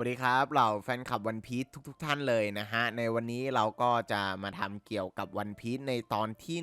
สวัสดีครับเหล่าแฟนคลับวันพีททุกๆท่านเลยนะฮะ ในวันนี้เราก็จะมาทำเกี่ยวกับวันพีทในตอนที่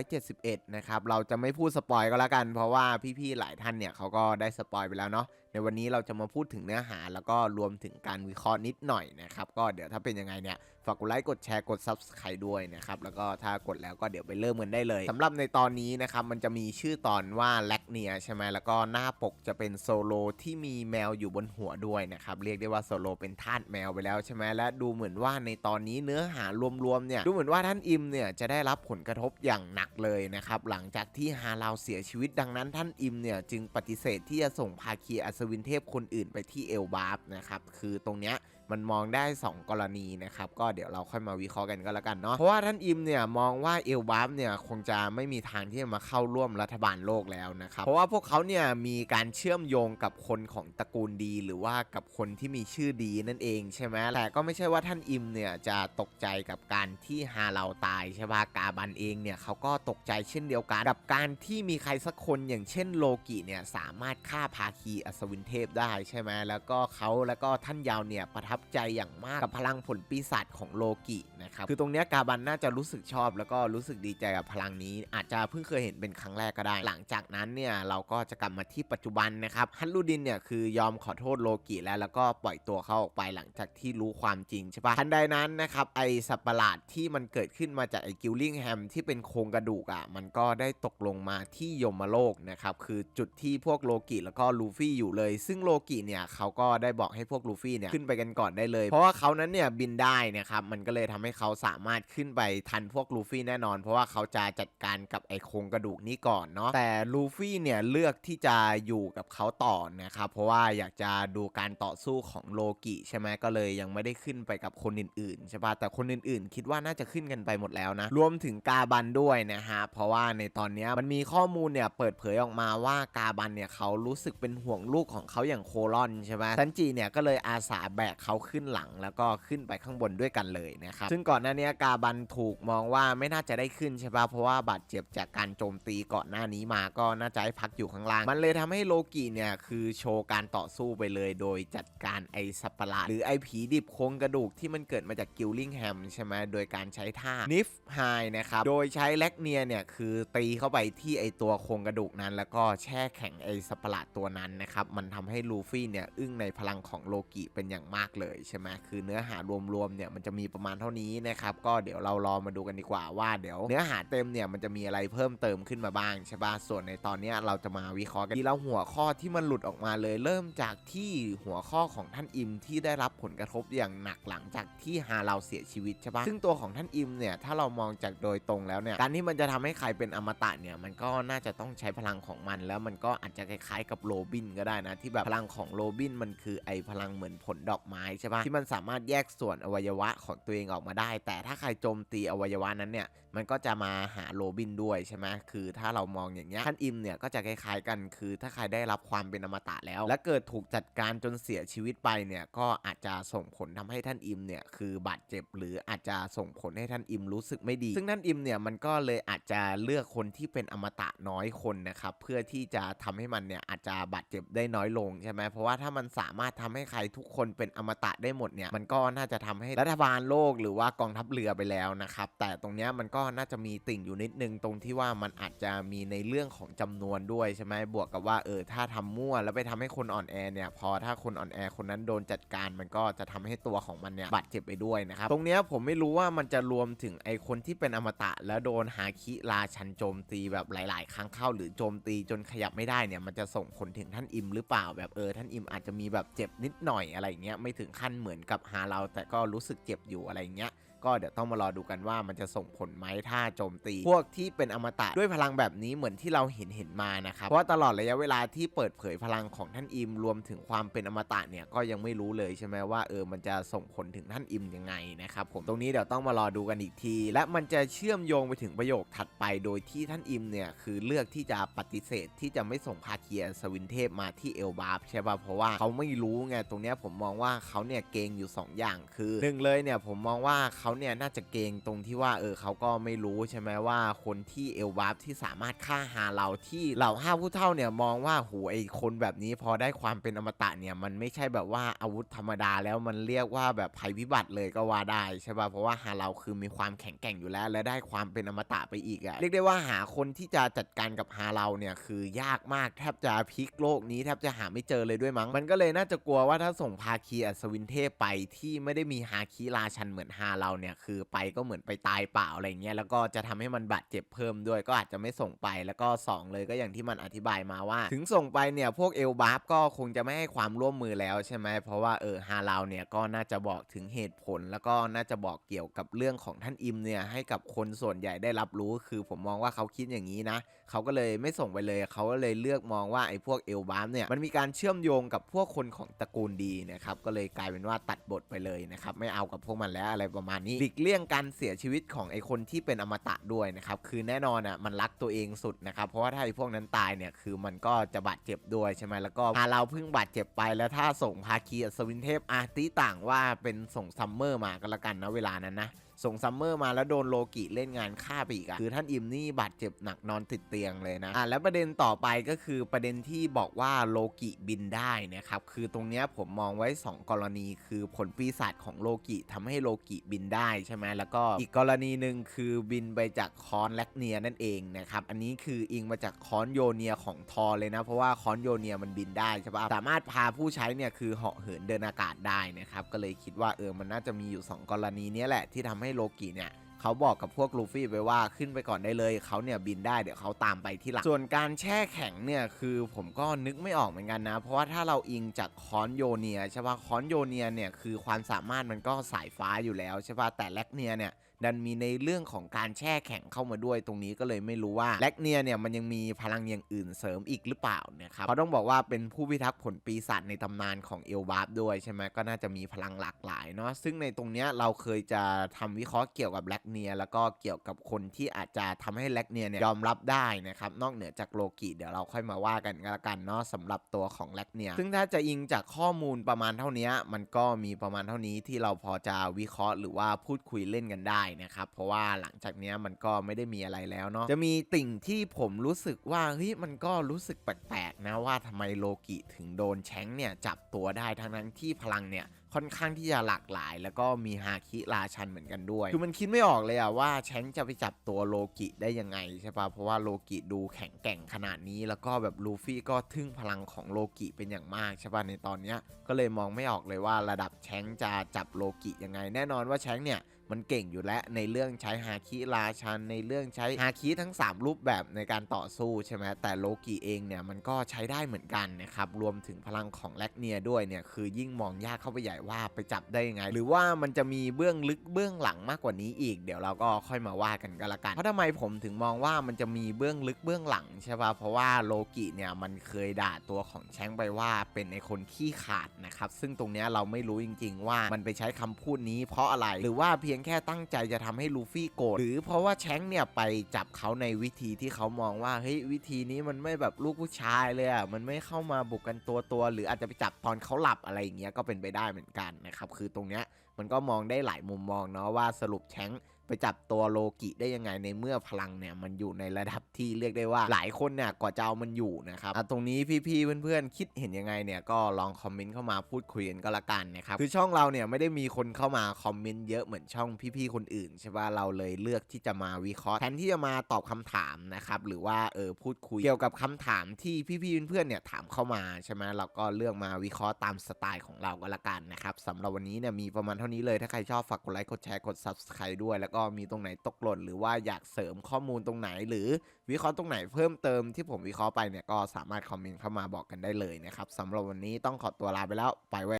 1171 นะครับ เราจะไม่พูดสปอยก็แล้วกัน เพราะว่าพี่ๆหลายท่านเนี่ยเขาก็ได้สปอยไปแล้วเนาะ ในวันนี้เราจะมาพูดถึงเนื้อหา แล้วก็รวมถึงการวิเคราะห์นิดหน่อยนะครับก็เดี๋ยวถ้าเป็นยังไงเนี่ยฝากกดไลค์กดแชร์กด Subscribe ด้วยนะครับแล้วก็ถ้ากดแล้วก็เดี๋ยวไปเริ่มกันได้เลยสำหรับในตอนนี้นะครับมันจะมีชื่อตอนว่าแลกเนียใช่ไหมแล้วก็หน้าปกจะเป็นโซโลที่มีแมวอยู่บนหัวด้วยนะครับเรียกได้ว่าโซโลเป็นทาสแมวไปแล้วใช่ไหมและดูเหมือนว่าในตอนนี้เนื้อหารวมๆเนี่ยดูเหมือนว่าท่านอิมเนี่ยจะได้รับผลกระทบอย่างหนักเลยนะครับหลังจากที่ฮาลาวเสียชีวิตดังนั้นท่านอิมเนี่ยจึงปฏิเสธที่จะส่งภาคีอัศวินเทพคนอื่นไปที่เอลบาร์ฟนะครับ คือตรงเนี้ย มันมองได้ 2 กรณีนะครับก็เดี๋ยวเราค่อยมาวิเคราะห์กันก็แล้วกันเนาะเพราะว่าท่านอิมเนี่ยมองว่าเอลบาร์ฟเนี่ยคงจะไม่มีทางที่จะมาเข้าร่วมรัฐบาลโลกแล้วนะครับเพราะว่าพวกเขาเนี่ยมีการเชื่อมโยงกับคนของตระกูลดี หรือว่ากับคนที่มีชื่อดีนั่นเองใช่ไหมแต่ก็ไม่ใช่ว่าท่านอิมเนี่ยจะตกใจกับการที่ฮาเราตายใช่ปะกาบันเองเนี่ยเขาก็ตกใจเช่นเดียวกันกับการที่มีใครสักคนอย่างเช่นโลกิเนี่ยสามารถฆ่าภาคีอัศวินเทพได้ใช่ไหมแล้วก็เขาแล้วก็ท่านยาวเนี่ยประทับใจอย่างมากกับพลังผลปีศาจของโลกินะครับคือตรงเนี้ยกาบันน่าจะรู้สึกชอบแล้วก็รู้สึกดีใจกับพลังนี้ อาจจะเพิ่งเคยเห็นเป็นครั้งแรกก็ได้ หลังจากนั้นเนี่ยเราก็จะกลับมาที่ปัจจุบันนะครับฮันลูดินเนี่ยคือยอมขอโทษโลกิแล้วแล้วก็ปล่อยตัวเขาออกไปหลังจากที่รู้ความจริงใช่ปะทันใดนั้นนะครับไอสัตว์ประหลาดที่มันเกิดขึ้นมาจากไอกิลลิงแฮมที่เป็นโครงกระดูกอะมันก็ได้ตกลงมาที่ยมโลกนะครับคือจุดที่พวกโลกิแล้วก็ลูฟี่อยู่เลย ซึ่งโลกิเนี่ยเขาก็ได้บอกให้พวกลูฟี่เนี่ยขึ้นไปกันก่อนได้เลย เพราะว่าเขานั้นเนี่ยบินได้นะครับมันก็เลยทำให้เขาสามารถขึ้นไปทันพวกลูฟี่แน่นอน เพราะว่าเขาจะจัดการกับไอโครงกระดูกนี้ก่อนเนาะแต่ลูฟี่เนี่ยเลือกที่จะอยู่กับเขาต่อนะครับเพราะว่าอยากจะดูการต่อสู้ของโลกิใช่ไหมก็เลยยังไม่ได้ขึ้นไปกับคนอื่นๆใช่ปะแต่คนอื่นๆ คิดว่าน่าจะขึ้นกันไปหมดแล้วนะรวมถึงกาบันด้วยนะฮะเพราะว่าในตอนนี้มันมีข้อมูลเนี่ยเปิดเผยออกมาว่ากาบันเนี่ยเขารู้สึกเป็นห่วงลูกของเขาอย่างโคลอนใช่ไหมซันจิเนี่ยก็เลยอาสาแบกเขาขึ้นหลังแล้วก็ขึ้นไปข้างบนด้วยกันเลยนะครับซึ่งก่อนหน้านี้กาบันถูกมองว่าไม่น่าจะได้ขึ้นใช่ปะเพราะว่าบาดเจ็บจากการโจมตีก่อนหน้านี้มาก็น่าจะให้พักอยู่ข้างล่าง มันเลยทำให้โลกิเนี่ยคือโชว์การต่อสู้ไปเลย โดยจัดการไอสัตว์ประหลาดหรือไอผีดิบโครงกระดูกที่มันเกิดมาจากกิลลิงแฮมใช่ไหมโดยการใช้ท่านิฟไฮนะครับโดยใช้แลกเนียเนี่ยคือตีเข้าไปที่ไอตัวโครงกระดูกนั้น แล้วก็แช่แข็งไอสัตว์ประหลาดตัวนั้นนะครับมันทำให้ลูฟี่เนี่ยอึ้งในพลังของโลกิเป็นอย่างมากเลยใช่ไหมคือเนื้อหารวมๆเนี่ยมันจะมีประมาณเท่านี้นะครับก็เดี๋ยวเรารอมาดูกันดีกว่าว่าเดี๋ยวเนื้อหาเต็มเนี่ยมันจะมีอะไรเพิ่มเติมขึ้นมาบ้างใช่ปะส่วนในตอนนี้เราจะมาวิเคราะห์กันทีละหัวข้อที่มันหลุดออกมาเลยเริ่มจากที่หัวข้อของท่านอิมที่ได้รับผลกระทบอย่างหนักหลังจากที่ฮาเราเสียชีวิตใช่ปะซึ่งตัวของท่านอิมเนี่ยถ้าเรามองจากโดยตรงแล้วเนี่ยการที่มันจะทำให้ใครเป็นอมตะเนี่ยมันก็น่าจะต้องใช้พลังของมัน แล้วมันก็อาจจะคล้ายๆกับโรบินก็ได้นะที่แบบพลังของโรบินมันคือไอพลังเหมือนผลดอกไม้ใช่ปะที่มันสามารถแยกส่วนอวัยวะของตัวเองออกมาได้ แต่ถ้าใครโจมตีอวัยวะนั้นเนี่ย มันก็จะมาหาโรบินด้วยใช่ไหมคือถ้าเรามองอย่างเงี้ยท่านอิมเนี่ยก็จะคล้ายๆกันคือถ้าใครได้รับความเป็นอมตะแล้ว และเกิดถูกจัดการจนเสียชีวิตไปเนี่ยก็อาจจะส่งผลทำให้ท่านอิมเนี่ยคือบาดเจ็บ หรืออาจจะส่งผลให้ท่านอิมรู้สึกไม่ดี ซึ่งท่านอิมเนี่ยมันก็เลยอาจจะเลือกคนที่เป็นอมตะน้อยคนนะครับเพื่อที่จะทำให้มันเนี่ยอาจจะบาดเจ็บได้น้อยลงใช่ไหมเพราะว่าถ้ามันสามารถทำให้ใครทุกคนเป็นอมตะได้หมดเนี่ยมันก็น่าจะทำให้รัฐบาลโลกหรือว่ากองทัพเรือไปแล้วนะครับแต่ตรงเนี้ยมันก็น่าจะมีติ่งอยู่นิดนึงตรงที่ว่ามันอาจจะมีในเรื่องของจำนวนด้วยใช่ไหมบวกกับว่าเออถ้าทำมั่วแล้วไปทำให้คนอ่อนแอเนี่ยพอถ้าคนอ่อนแอคนนั้นโดนจัดการมันก็จะทำให้ตัวของมันเนี่ยบาดเจ็บไปด้วยนะครับตรงเนี้ยผมไม่รู้ว่ามันจะรวมถึงไอคนที่เป็นอมตะแล้วโดนหาคิราชันโจมตีแบบหลาย ๆ ครั้งเข้าหรือโจมตีจนขยับไม่ได้เนี่ยมันจะส่งผลถึงท่านอิมหรือเปล่าแบบเออท่านอิมอาจจะมีแบบเจ็บนิดหน่อยอะไรเงี้ยไม่ถึงขั้นเหมือนกับหาเราแต่ก็รู้สึกเจ็บอยู่อะไรเงี้ย ก็เดี๋ยวต้องมารอดูกันว่ามันจะส่งผลไหมถ้าโจมตี พวกที่เป็นอมตะด้วยพลังแบบนี้เหมือนที่เราเห็นเห็นมานะครับเพราะตลอดระยะเวลาที่เปิดเผยพลังของท่านอิมรวมถึงความเป็นอมตะเนี่ยก็ยังไม่รู้เลยใช่ไหมว่าเออมันจะส่งผลถึงท่านอิมยังไงนะครับผมตรงนี้เดี๋ยวต้องมารอดูกันอีกที และมันจะเชื่อมโยงไปถึงประโยคถัดไปโดยที่ท่านอิมเนี่ยคือเลือกที่จะปฏิเสธที่จะไม่ส่งพาเคียสวินเทพมาที่เอลบาร์ใช่ป่ะเพราะว่าเขาไม่รู้ไงตรงนี้ผมมองว่าเขาเนี่ยเกงอยู่ 2 อย่างคือหนึ่งเลยเนี่ยผมมองว่าเขาเนี่ยน่าจะเกงตรงที่ว่าเออเขาก็ไม่รู้ใช่ไหมว่าคนที่เอลวาร์ฟที่สามารถฆ่าฮาเราที่เหล่าห้าผู้เท่าเนี่ยมองว่าโหไอคนแบบนี้พอได้ความเป็นอมตะเนี่ยมันไม่ใช่แบบว่าอาวุธธรรมดาแล้วมันเรียกว่าแบบภัยพิบัติเลยก็ว่าได้ใช่ป่ะเพราะว่าฮาเราคือมีความแข็งแกร่งอยู่แล้ว และได้ความเป็นอมตะไปอีกอะเรียกได้ว่าหาคนที่จะจัดการกับฮาเราเนี่ยคือยากมากแทบจะพลิกโลกนี้แทบจะหาไม่เจอเลยด้วยมั้งมันก็เลยน่าจะกลัวว่าถ้าส่งภาคีอัศวินเทพไปที่ไม่ได้มีฮาคิราชันเหมือนฮาเราเนี่ยคือไปก็เหมือนไปตายเปล่าอะไรเงี้ยแล้วก็จะทำให้มันบาดเจ็บเพิ่มด้วยก็อาจจะไม่ส่งไปแล้วก็สองเลยก็อย่างที่มันอธิบายมาว่า ถึงส่งไปเนี่ยพวกเอลบาฟก็คงจะไม่ให้ความร่วมมือแล้วใช่ไหมเพราะว่าเออฮาราเนี่ยก็น่าจะบอกถึงเหตุผล แล้วก็น่าจะบอกเกี่ยวกับเรื่องของท่านอิมเนี่ยให้กับคนส่วนใหญ่ได้รับรู้ คือผมมองว่าเขาคิดอย่างนี้นะเขาก็เลยไม่ส่งไปเลยเขาก็เลยเลือกมองว่าไอ้พวกเอลบาฟเนี่ยมันมีการเชื่อมโยงกับพวกคนของตระกูลดีนะครับก็เลยกลายเป็นว่าตัดบทไปเลยนะครับไม่เอากับพวกมันแล้วอะไรประมาณนี้หลีกเลี่ยงการเสียชีวิตของไอคนที่เป็นอมตะด้วยนะครับคือแน่นอนอะมันรักตัวเองสุดนะครับเพราะว่าถ้าไอพวกนั้นตายเนี่ยคือมันก็จะบาดเจ็บด้วยใช่ไหมแล้วก็พาเราเพิ่งบาดเจ็บไปแล้วถ้าส่งภาคีอัศวินเทพอาร์ติต่างว่าเป็นส่งซัมเมอร์มาก็แล้วกันนะเวลานั้นนะ ส่งซัมเมอร์มาแล้วโดนโลกิเล่นงานฆ่าไปอีกอะคือท่านอิมนี่บาดเจ็บหนักนอนติดเตียงเลยนะอะแล้วประเด็นต่อไปก็คือประเด็นที่บอกว่าโลกิบินได้นะครับคือตรงเนี้ยผมมองไว้ 2 กรณี คือผลปีศาจของโลกิทำให้โลกิบินได้ใช่ไหมแล้วก็อีกกรณีหนึ่งคือบินไปจากคอนแลกเนียนั่นเองนะครับอันนี้คืออิงมาจากคอนโยเนียของทอเลยนะ เพราะว่าคอนโยเนียมันบินได้ใช่ปะสามารถพาผู้ใช้เนี่ยคือเหาะเหินเดินอากาศได้นะครับก็เลยคิดว่าเออมันน่าจะมีอยู่ 2 กรณีนี้แหละที่ทำให้โลกิเนี่ยเขาบอกกับพวกลูฟี่ไปว่าขึ้นไปก่อนได้เลยเขาเนี่ยบินได้เดี๋ยวเขาตามไปที่หลัง ส่วนการแช่แข็งเนี่ยคือผมก็นึกไม่ออกเหมือนกันนะ เพราะว่าถ้าเราอิงจากคอนโยเนียใช่ป่ะคอนโยเนียเนี่ยคือความสามารถมันก็สายฟ้าอยู่แล้วใช่ป่ะแต่แลกเนียเนี่ย ดันมีในเรื่องของการแช่แข็งเข้ามาด้วยตรงนี้ก็เลยไม่รู้ว่าแลกเนียเนี่ยมันยังมีพลังอย่างอื่นเสริมอีกหรือเปล่านะครับเพราะต้องบอกว่าเป็นผู้พิทักษ์ผลปีศาจในตำนานของเอลบาฟด้วยใช่ไหมก็น่าจะมีพลังหลากหลายเนาะซึ่งในตรงเนี้ยเราเคยจะทำวิเคราะห์เกี่ยวกับแลกเนียแล้วก็เกี่ยวกับคนที่อาจจะทำให้แลกเนียเนี่ยยอมรับได้นะครับนอกเหนือจากโลกิเดี๋ยวเราค่อยมาว่ากันก็แล้วกันเนาะสำหรับตัวของแลกเนียซึ่งถ้าจะอิงจากข้อมูลประมาณเท่านี้มันก็มีประมาณเท่านี้ที่เราพอจะวิเคราะห์หรือว่าพูดคุยเล่นกันได้นะครับ เพราะว่าหลังจากนี้มันก็ไม่ได้มีอะไรแล้วเนาะจะมีติ่งที่ผมรู้สึกว่าเฮ้ยมันก็รู้สึกแปลกๆนะว่าทำไมโลกิถึงโดนแชงเนี่ยจับตัวได้ทั้งนั้นที่พลังเนี่ยค่อนข้างที่จะหลากหลาย แล้วก็มีฮาคิราชันเหมือนกันด้วย คือมันคิดไม่ออกเลยอะว่าแชงจะไปจับตัวโลกิได้ยังไงใช่ปะเพราะว่าโลกิดูแข็งแกร่งขนาดนี้ แล้วก็แบบลูฟี่ก็ทึ่งพลังของโลกิเป็นอย่างมากใช่ปะในตอนเนี้ยก็เลยมองไม่ออกเลยว่าระดับแชงจะจับโลกิยังไง แน่นอนว่าแชงเนี่ยมันเก่งอยู่แล้วในเรื่องใช้ฮาคิราชัน ในเรื่องใช้ฮาคิทั้ง 3 รูปแบบในการต่อสู้ใช่ไหมแต่โลกิเองเนี่ยมันก็ใช้ได้เหมือนกันนะครับรวมถึงพลังของแลกเนียด้วยเนี่ยคือยิ่งมองยากเข้าไปใหญ่ว่าไปจับได้ยังไง หรือว่ามันจะมีเบื้องลึกเบื้องหลังมากกว่านี้อีก เดี๋ยวเราก็ค่อยมาว่ากันก็แล้วกันเพราะทำไมผมถึงมองว่ามันจะมีเบื้องลึกเบื้องหลังใช่ป่ะเพราะว่าโลกิเนี่ยมันเคยด่าตัวของแชงไปว่าเป็นไอคนขี้ขาดนะครับซึ่งตรงเนี้ยเราไม่รู้จริง ๆ ว่ามันไปใช้คำพูดนี้เพราะอะไรหรือว่าเพียงแค่ตั้งใจจะทำให้ลูฟี่โกรธหรือเพราะว่าแชงเนี่ยไปจับเขาในวิธีที่เขามองว่าเฮ้ยวิธีนี้มันไม่แบบลูกผู้ชายเลยอะมันไม่เข้ามาบุกกันตัวตัวหรืออาจจะไปจับตอนเขาหลับอะไรอย่างเงี้ยก็เป็นไปได้เหมือนกันนะครับคือตรงเนี้ยมันก็มองได้หลายมุมมองเนาะว่าสรุปแชง ไปจับตัวโลกิได้ยังไงในเมื่อพลังเนี่ยมันอยู่ในระดับที่เรียกได้ว่าหลายคนเนี่ยกว่าจะเอามันอยู่นะครับตรงนี้พี่ๆเพื่อนๆคิดเห็นยังไงเนี่ยก็ลองคอมเมนต์เข้ามาพูดคุยกันก็แล้วกันนะครับคือช่องเราเนี่ยไม่ได้มีคนเข้ามาคอมเมนต์เยอะเหมือนช่องพี่ๆคนอื่นใช่ป่ะเราเลยเลือกที่จะมาวิเคราะห์แทนที่จะมาตอบคำถามนะครับหรือว่าเออพูดคุยเกี่ยวกับคำถามที่พี่ๆเพื่อนๆเนี่ยถามเข้ามาใช่ไหมเราก็เลือกมาวิเคราะห์ตามสไตล์ของเราก็แล้วกันนะครับสำหรับวันนี้เนี่ยมีประมาณเท่านี้เลยถ้าใครชอบฝากกดไลค์กดแชร์กด subscribe ด้วยแล้วก็มีตรงไหนตกหล่น หรือว่าอยากเสริมข้อมูลตรงไหน หรือวิเคราะห์ตรงไหนเพิ่มเติมที่ผมวิเคราะห์ไปเนี่ยก็สามารถคอมเมนต์เข้ามาบอกกันได้เลยนะครับสำหรับวันนี้ต้องขอตัวลาไปแล้วไปไว้